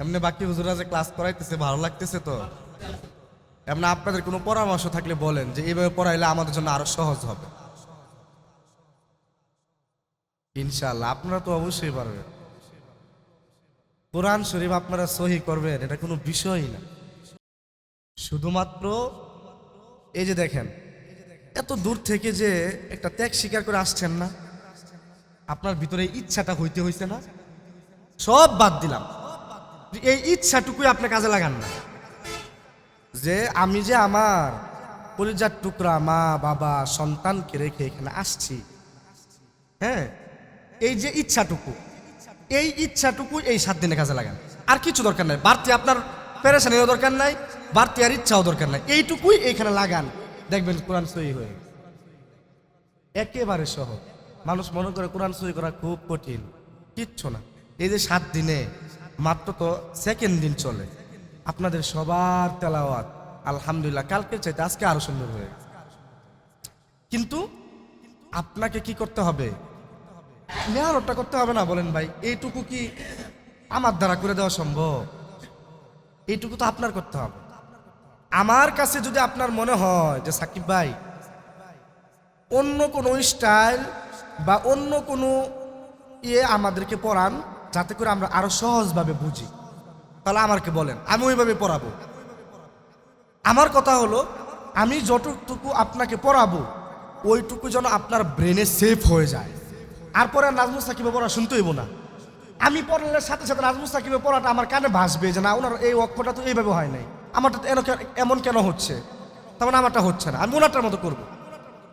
এমনি বাকি হুজুরা যে ক্লাস করাইতেছে, ভালো লাগতেছে তো? এমনি আপনাদের কোনো পরামর্শ থাকলে বলেন যে, এইভাবে পড়াইলে আমাদের জন্য আরও সহজ হবে। ইনশাল্লাহ আপনারা তো অবশ্যই পারবেন। কোরআন শরীফ আপনারা সহি করবেন, এটা কোনো বিষয়ই না। শুধুমাত্র এই যে দেখেন, এত দূর থেকে যে একটা ত্যাগ স্বীকার করে আসছেন না, আপনার ভিতরে ইচ্ছাটা হইতে হইছে না। সব বাদ দিলাম। এই ইচ্ছাটুকুই আপনি কাজে লাগান না। যে আমি যে আমার পরিজার টুকরা মা, বাবা, সন্তানকে রেখে এখানে আসছি হ্যাঁ এই যে ইচ্ছাটুকু, এই ইচ্ছাটুকু এই সাত দিনে কাজে লাগান। আর কিছু দরকার নাই। বাড়তি আপনার প্যারেশানিরও দরকার নাই, বাড়তি আর ইচ্ছাও দরকার নাই। এইটুকুই এইখানে লাগান। দেখবেন কোরআন সহি হয়ে একেবারে সহজ। মানুষ মনে করে কোরআন সহি করা খুব কঠিন। কিচ্ছু না। এই যে সাত দিনে মাত্র তো সেকেন্ড দিন চলে। আপনাদের সবার তেলাওয়াত, আলহামদুলিল্লাহ কালকে চাইতে আজকে আরও সুন্দর হয়ে কিন্তু আপনাকে কি করতে হবে? মেহনতটা করতে হবে না, বলেন ভাই। এইটুকু কি আমার দ্বারা করে দেওয়া সম্ভব? এইটুকু তো আপনার করতে হবে। আমার কাছে যদি আপনার মনে হয় যে সাকিব ভাই, অন্য কোনো স্টাইল বা অন্য কোনো ইয়ে আমাদেরকে পড়ান যাতে করে আমরা আরও সহজভাবে বুঝি। তাহলে আমাকে বলেন, আমি ওইভাবে পড়াবো। আমার কথা হলো, আমি যতটুকু আপনাকে পড়াবো, ওইটুকু যেন আপনার ব্রেনে সেফ হয়ে যায়। আর পরে নাজমুস সাকিবে পড়া শুনতে হইব না। আমি পড়ার সাথে সাথে নাজমুস সাকিবে পড়াটা আমার কানে ভাসবে যে না, ওনার এই অক্ষরটা তো এইভাবে হয় নাই। আমারটা তো এমন কেন হচ্ছে? তার মানে আমারটা হচ্ছে না। আমি ওনারটার মতো করব।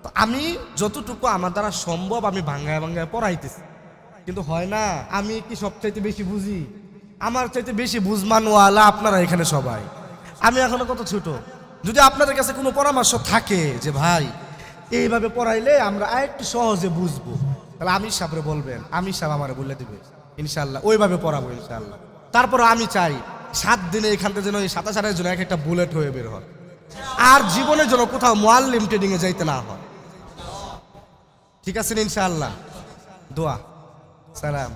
তো আমি যতটুকু আমার দ্বারা সম্ভব আমি ভাঙ্গায় ভাঙ্গায় পড়াইতেছি। কিন্তু হয় না। আমি কি সবচাইতে বেশি বুঝি? আমার চাইতে বেশি বুঝমানওয়ালা আপনারা এখানে সবাই। আমি এখনও কত ছোট? যদি আপনাদের কাছে কোনো পরামর্শ থাকে যে, ভাই, এইভাবে পড়াইলে আমরা আরেকটু সহজে বুঝব, তাহলে আমি সাবরে বলবেন। আমি সাহেব আমার বলে দিবে ইনশাল্লাহ ওইভাবে পড়াবো ইনশাল্লাহ তারপর আমি চাই, সাত দিনে এখান থেকে যেন এই সাতাশ আটের জন্য এক একটা বুলেট হয়ে বের হয়। আর জীবনের জন্য কোথাও মোয়াল্লিম ট্রেডিং এ যাইতে না হয়। ঠিক আছে ইনশাআল্লাহ? দোয়া। ሰላም።